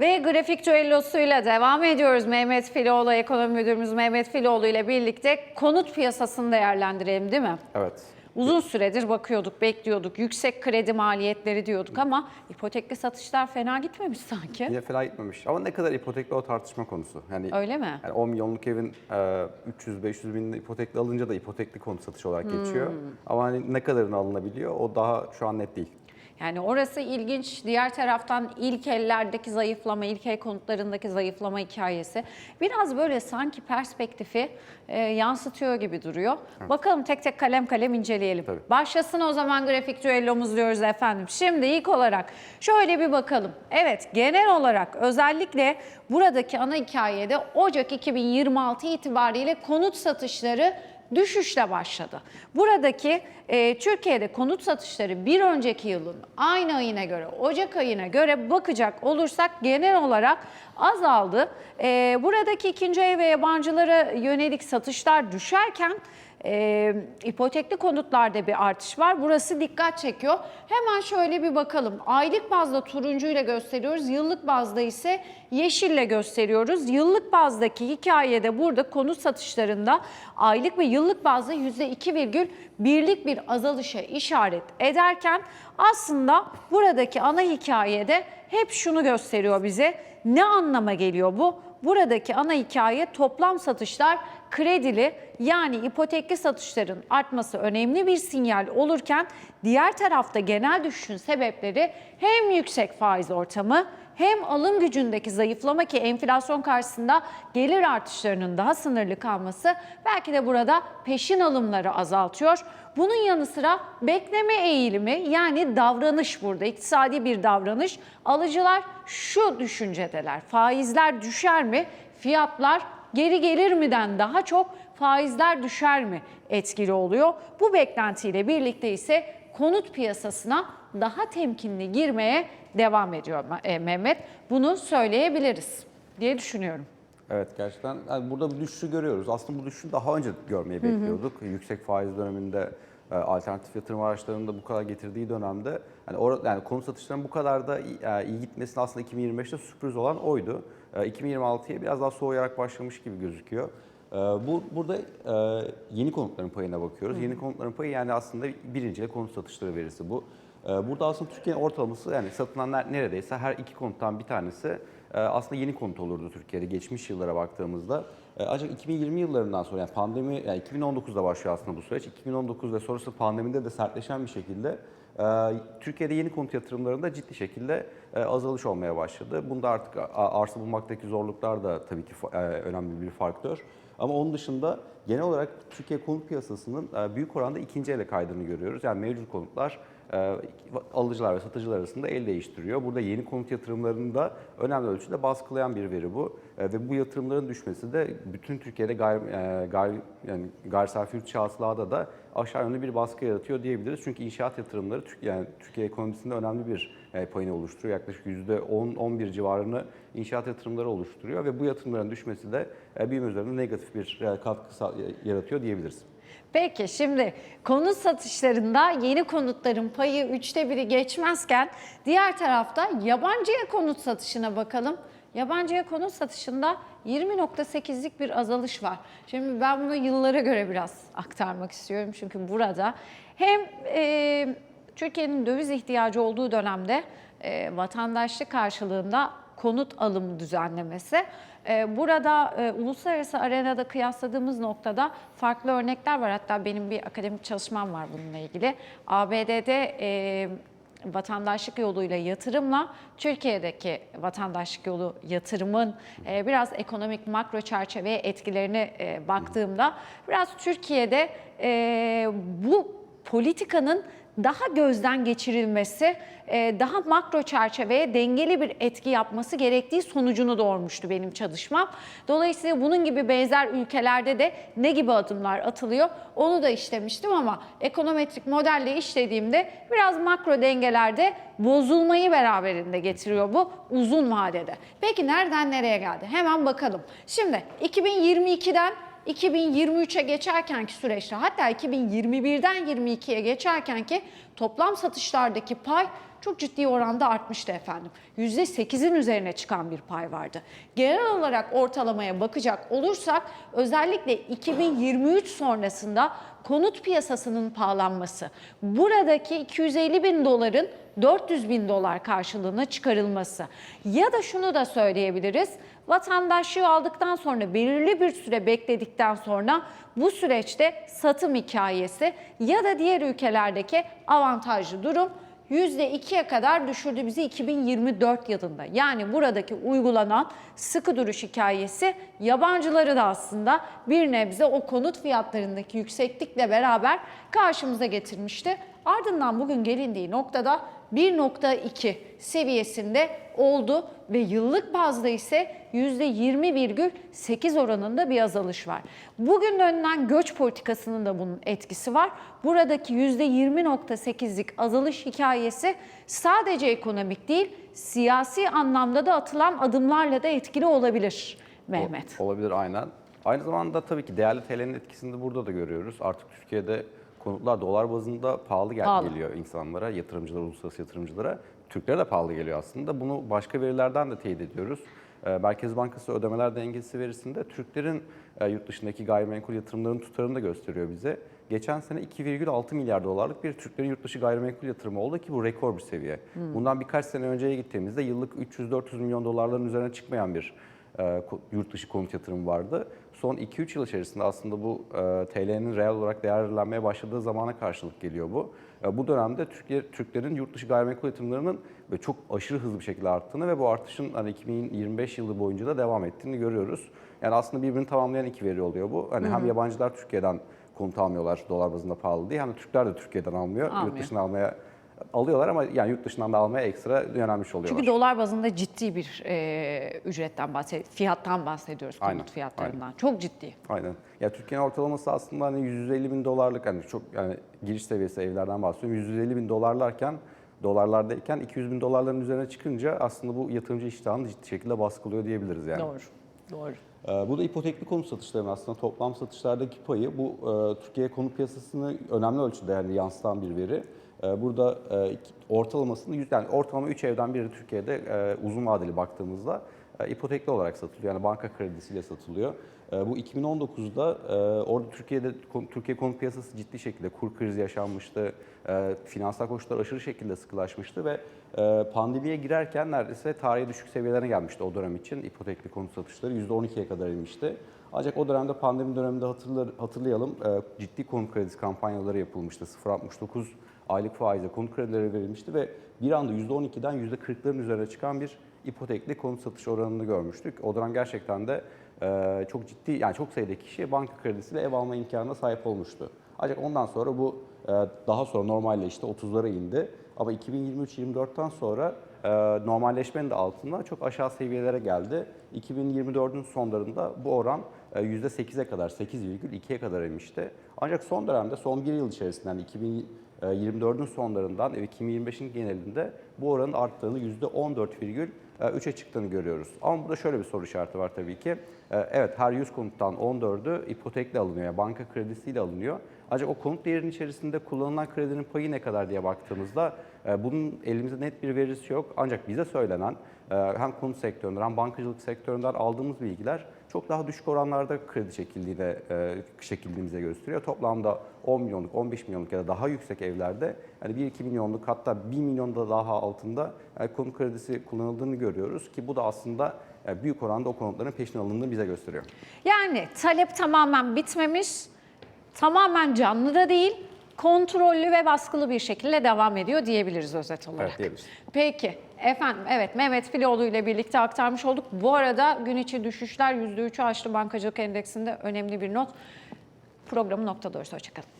Ve grafik düellosuyla devam ediyoruz. Mehmet Filoğlu, ekonomi müdürümüz Mehmet Filoğlu ile birlikte konut piyasasını değerlendirelim değil mi? Evet. Uzun süredir bakıyorduk, bekliyorduk. Yüksek kredi maliyetleri diyorduk ama ipotekli satışlar fena gitmemiş sanki. Yine fena gitmemiş. Ama ne kadar ipotekli o tartışma konusu. Yani, Öyle mi? Yani 10 milyonluk evin e, 300-500 bin ipotekli alınca da ipotekli konut satışı olarak geçiyor. Hmm. Ama hani ne kadarını alınabiliyor o daha şu an net değil. Yani orası ilginç. Diğer taraftan ilk ellerdeki zayıflama, ilk el konutlarındaki zayıflama hikayesi biraz böyle sanki perspektifi e, yansıtıyor gibi duruyor. Bakalım tek tek kalem kalem inceleyelim. Tabii. Başlasın o zaman grafik düellomuz diyoruz efendim. Şimdi ilk olarak şöyle bir bakalım. Evet genel olarak özellikle buradaki ana hikayede Ocak 2026 itibariyle konut satışları düşüşle başladı. Buradaki e, Türkiye'de konut satışları bir önceki yılın aynı ayına göre, Ocak ayına göre bakacak olursak genel olarak azaldı. E, buradaki ikinci ev ve yabancılara yönelik satışlar düşerken e, ipotekli konutlarda bir artış var. Burası dikkat çekiyor. Hemen şöyle bir bakalım. Aylık bazda turuncuyla gösteriyoruz. Yıllık bazda ise yeşille gösteriyoruz. Yıllık bazdaki hikayede burada konut satışlarında aylık ve yıllık bazda %2,1'lik bir azalışa işaret ederken aslında buradaki ana hikayede hep şunu gösteriyor bize. Ne anlama geliyor bu? Buradaki ana hikaye toplam satışlar kredili yani ipotekli satışların artması önemli bir sinyal olurken diğer tarafta genel düşüşün sebepleri hem yüksek faiz ortamı hem alım gücündeki zayıflama ki enflasyon karşısında gelir artışlarının daha sınırlı kalması belki de burada peşin alımları azaltıyor. Bunun yanı sıra bekleme eğilimi yani davranış burada iktisadi bir davranış. Alıcılar şu düşüncedeler faizler düşer mi fiyatlar geri gelir mi'den daha çok faizler düşer mi etkili oluyor. Bu beklentiyle birlikte ise konut piyasasına daha temkinli girmeye devam ediyor e, Mehmet. Bunu söyleyebiliriz diye düşünüyorum. Evet gerçekten yani burada bir düşüşü görüyoruz. Aslında bu düşüşü daha önce görmeyi bekliyorduk. Yüksek faiz döneminde alternatif yatırım araçlarının da bu kadar getirdiği dönemde yani, or- yani konut satışlarının bu kadar da iyi, e, iyi gitmesinin aslında 2025'te sürpriz olan oydu. E, 2026'ya biraz daha soğuyarak başlamış gibi gözüküyor. E, Bu burada e, yeni konutların payına bakıyoruz. Yeni konutların payı yani aslında birinci konut satışları verisi bu. Burada aslında Türkiye'nin ortalaması yani satılan ner- neredeyse her iki konuttan bir tanesi e, aslında yeni konut olurdu Türkiye'de geçmiş yıllara baktığımızda. E, Ancak 2020 yıllarından sonra yani pandemi yani 2019'da başlıyor aslında bu süreç. 2019 ve sonrası pandemide de sertleşen bir şekilde e, Türkiye'de yeni konut yatırımlarında ciddi şekilde e, azalış olmaya başladı. Bunda artık arsa bulmaktaki zorluklar da tabii ki önemli bir faktör. Ama onun dışında genel olarak Türkiye konut piyasasının büyük oranda ikinci ele kaydığını görüyoruz. Yani mevcut konutlar alıcılar ve satıcılar arasında el değiştiriyor. Burada yeni konut yatırımlarını da önemli ölçüde baskılayan bir veri bu. E, Ve bu yatırımların düşmesi de bütün Türkiye'de gayri, e, gayri, yani gayri safi yurt da aşağı yönlü bir baskı yaratıyor diyebiliriz. Çünkü inşaat yatırımları yani Türkiye ekonomisinde önemli bir e, payını oluşturuyor. Yaklaşık %10-11 civarını inşaat yatırımları oluşturuyor ve bu yatırımların düşmesi de e, büyüme üzerinde negatif bir katkı yaratıyor diyebiliriz. Peki şimdi konut satışlarında yeni konutların payı üçte biri geçmezken diğer tarafta yabancıya konut satışına bakalım. Yabancıya konut satışında 20.8'lik bir azalış var. Şimdi ben bunu yıllara göre biraz aktarmak istiyorum. Çünkü burada hem e, Türkiye'nin döviz ihtiyacı olduğu dönemde e, vatandaşlık karşılığında konut alımı düzenlemesi. Ee, Burada e, uluslararası arenada kıyasladığımız noktada farklı örnekler var. Hatta benim bir akademik çalışmam var bununla ilgili. ABD'de vatandaşlık yoluyla yatırımla Türkiye'deki vatandaşlık yolu yatırımın e, biraz ekonomik makro çerçeveye etkilerini e, baktığımda biraz Türkiye'de bu politikanın daha gözden geçirilmesi, e, daha makro çerçeveye dengeli bir etki yapması gerektiği sonucunu doğurmuştu benim çalışmam. Dolayısıyla bunun gibi benzer ülkelerde de ne gibi adımlar atılıyor onu da işlemiştim ama ekonometrik modelle işlediğimde biraz makro dengelerde bozulmayı beraberinde getiriyor bu uzun vadede. Peki nereden nereye geldi? Hemen bakalım. Şimdi 2022'den 2023'e geçerkenki süreçte hatta 2021'den 22'ye geçerkenki toplam satışlardaki pay çok ciddi oranda artmıştı efendim. %8'in üzerine çıkan bir pay vardı. Genel olarak ortalamaya bakacak olursak özellikle 2023 sonrasında konut piyasasının pahalanması, buradaki 250 bin doların 400 bin dolar karşılığına çıkarılması ya da şunu da söyleyebiliriz. Vatandaşlığı aldıktan sonra belirli bir süre bekledikten sonra bu süreçte satım hikayesi ya da diğer ülkelerdeki avantajlı durum %2'ye kadar düşürdü bizi 2024 yılında. Yani buradaki uygulanan sıkı duruş hikayesi yabancıları da aslında bir nebze o konut fiyatlarındaki yükseklikle beraber karşımıza getirmişti. Ardından bugün gelindiği noktada 1.2 seviyesinde oldu ve yıllık bazda ise %20,8 oranında bir azalış var. Bugün önlenen göç politikasının da bunun etkisi var. Buradaki %20.8'lik azalış hikayesi sadece ekonomik değil, siyasi anlamda da atılan adımlarla da etkili olabilir Mehmet. Olabilir aynen. Aynı zamanda tabii ki değerli TL'nin etkisini de burada da görüyoruz. Artık Türkiye'de konutlar dolar bazında pahalı, gel- Pahalı. geliyor insanlara, yatırımcılara, uluslararası yatırımcılara. Türklere de pahalı geliyor aslında. Bunu başka verilerden de teyit ediyoruz. Ee, Merkez Bankası ödemeler dengesi verisinde Türklerin e, yurt dışındaki gayrimenkul yatırımlarının tutarını da gösteriyor bize. Geçen sene 2,6 milyar dolarlık bir Türklerin yurt dışı gayrimenkul yatırımı oldu ki bu rekor bir seviye. Bundan birkaç sene önceye gittiğimizde yıllık 300-400 milyon dolarların üzerine çıkmayan bir e, yurt dışı konut yatırımı vardı. Son 2-3 yıl içerisinde aslında bu e, TL'nin reel olarak değerlenmeye başladığı zamana karşılık geliyor bu. E, bu dönemde Türkiye, Türklerin yurt dışı gayrimenkul yatırımlarının böyle çok aşırı hızlı bir şekilde arttığını ve bu artışın hani 2025 yılı boyunca da devam ettiğini görüyoruz. Yani aslında birbirini tamamlayan iki veri oluyor bu. Hani hem yabancılar Türkiye'den konut almıyorlar dolar bazında pahalı diye hem de Türkler de Türkiye'den almıyor. Almıyor. Yurt dışından almaya alıyorlar ama yani yurt dışından da almaya ekstra yönelmiş oluyorlar. Çünkü dolar bazında ciddi bir e, ücretten bahsediyoruz, fiyattan bahsediyoruz konut Aynen, fiyatlarından. Çok ciddi. Aynen. Ya Türkiye'nin ortalaması aslında hani 150 bin dolarlık hani çok yani giriş seviyesi evlerden bahsediyorum. 150 bin dolarlarken dolarlardayken 200 bin dolarların üzerine çıkınca aslında bu yatırımcı iştahını ciddi şekilde baskılıyor diyebiliriz yani. Doğru. Doğru. Ee, Bu da ipotekli konut satışlarının aslında toplam satışlardaki payı. Bu e, Türkiye konut piyasasını önemli ölçüde yani yansıtan bir veri. E, Burada e, ortalamasını yani ortalama 3 evden biri Türkiye'de e, uzun vadeli baktığımızda e, ipotekli olarak satılıyor. Yani banka kredisiyle satılıyor. Bu 2019'da e, orada Türkiye'de Türkiye konut piyasası ciddi şekilde kur krizi yaşanmıştı. Finansal koşullar aşırı şekilde sıkılaşmıştı ve pandemiye girerken neredeyse tarihi düşük seviyelerine gelmişti o dönem için. ipotekli konut satışları %12'ye kadar inmişti. Ancak o dönemde pandemi döneminde hatırlayalım ciddi konut kredisi kampanyaları yapılmıştı. 0.69 aylık faizle konut kredileri verilmişti ve bir anda %12'den %40'ların üzerine çıkan bir ipotekli konut satış oranını görmüştük. O dönem gerçekten de e, çok ciddi yani çok sayıda kişi banka kredisiyle ev alma imkanına sahip olmuştu. Ancak ondan sonra bu e, daha sonra normalleşti 30'lara indi. Ama 2023-24'ten sonra e, normalleşmenin de altında çok aşağı seviyelere geldi. 2024'ün sonlarında bu oran e, %8'e kadar, 8,2'ye kadar inmişti. Ancak son dönemde, son bir yıl içerisinde yani 2024'ün sonlarından ve 2025'in genelinde bu oranın arttığını %14,3'e çıktığını görüyoruz. Ama burada şöyle bir soru işareti var tabii ki. E, Evet her 100 konuttan 14'ü ipotekle alınıyor, yani banka kredisiyle alınıyor. Ancak o konut değerinin içerisinde kullanılan kredinin payı ne kadar diye baktığımızda e, bunun elimizde net bir verisi yok. Ancak bize söylenen e, hem konut sektöründen hem bankacılık sektöründen aldığımız bilgiler çok daha düşük oranlarda kredi çekildiğine e, çekildiğimize gösteriyor. Toplamda 10 milyonluk, 15 milyonluk ya da daha yüksek evlerde yani 1-2 milyonluk hatta 1 milyon da daha altında yani konut kredisi kullanıldığını görüyoruz ki bu da aslında e, büyük oranda o konutların peşin alındığını bize gösteriyor. Yani talep tamamen bitmemiş, tamamen canlı da değil, kontrollü ve baskılı bir şekilde devam ediyor diyebiliriz özet olarak. Evet, diyebiliriz. Peki efendim evet Mehmet Filoğlu ile birlikte aktarmış olduk. Bu arada gün içi düşüşler %3'ü aştı bankacılık endeksinde önemli bir not. Programı noktalıyoruz. Hoşçakalın.